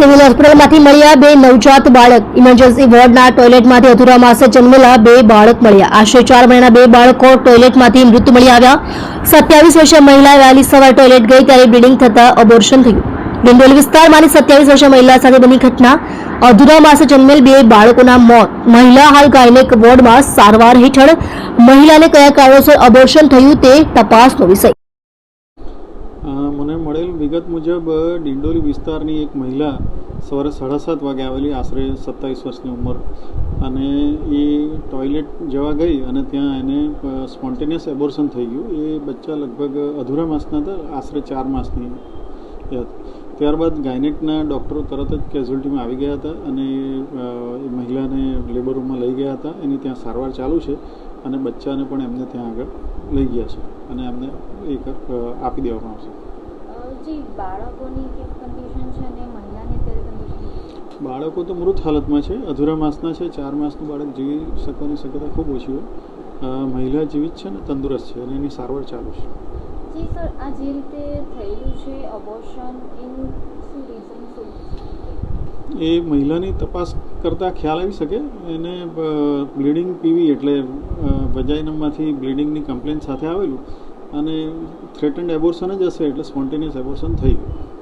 Civil હોસ્પિટલમાંથી મળ્યા બે નવજાત બાળક. ઇમરજન્સી વોર્ડના ટોયલેટમાંથી અધૂરા માસે જન્મેલા બે બાળક મળ્યા. આશરે ચાર મહિના બે બાળકો ટોયલેટમાંથી મૃત મળી આવ્યા. સત્યાવીસ વર્ષીય મહિલા વહેલી સવાર ટોયલેટ ગઈ ત્યારે બ્લીડિંગ થતાં અબોર્શન થયું. ડિંડોલી વિસ્તારમાંની સત્યાવીસ વર્ષીય મહિલા સાથે બની ઘટના. અધૂરા માસે જન્મેલ બે બાળકોના મોત. મહિલા હાલ ગાયનેક વોર્ડમાં સારવાર હેઠળ. મહિલાને કયા કારણોસર અબોર્શન થયું તે તપાસનો વિષય. મને મળેલ વિગત મુજબ ડિંડોલી વિસ્તારની એક મહિલા સવારે સાડા સાત વાગે આવેલી આશરે સત્તાવીસ વર્ષની ઉંમર અને એ ટોયલેટ જવા ગઈ અને ત્યાં એને સ્પોન્ટેનિયસ એબોર્શન થઈ ગયું. એ બચ્ચા લગભગ અધૂરા માસના હતા, આશરે ચાર માસની હતી. ત્યારબાદ ગાયનેકના ડૉક્ટરો તરત જ કેઝ્યુલિટીમાં આવી ગયા હતા અને એ મહિલાને લેબર રૂમમાં લઈ ગયા હતા. એની ત્યાં સારવાર ચાલુ છે અને બચ્ચાને પણ એમને ત્યાં આગળ લઈ ગયા છે અને એમને એક આપી દેવામાં આવશે. જી બાળકોની કેવી કન્ડિશન છે અને મહિલાની અત્યારે કન્ડિશન બાળકો તો મૃત હાલતમાં છે. અધૂરા માસના છે. ચાર માસનું બાળક જીવી શકવાની શક્યતા ખૂબ ઓછી હોય. મહિલા જીવિત છે ને તંદુરસ્ત છે અને એની સારવાર ચાલુ છે. જી સર આ જે રીતે થયેલું છે અબોર્શન એનું શું રીઝન શું એ મહિલાની તપાસ કરતાં ખ્યાલ આવી શકે. એને બ્લીડિંગ પીવી એટલે વજાઇનમમાંથી બ્લીડિંગની કમ્પ્લેન સાથે આવેલું. અને થ્રેટન્ડ એબોર્શન જ હશે એટલે સ્પોન્ટેનિયસ એબોર્શન થઈ ગયું.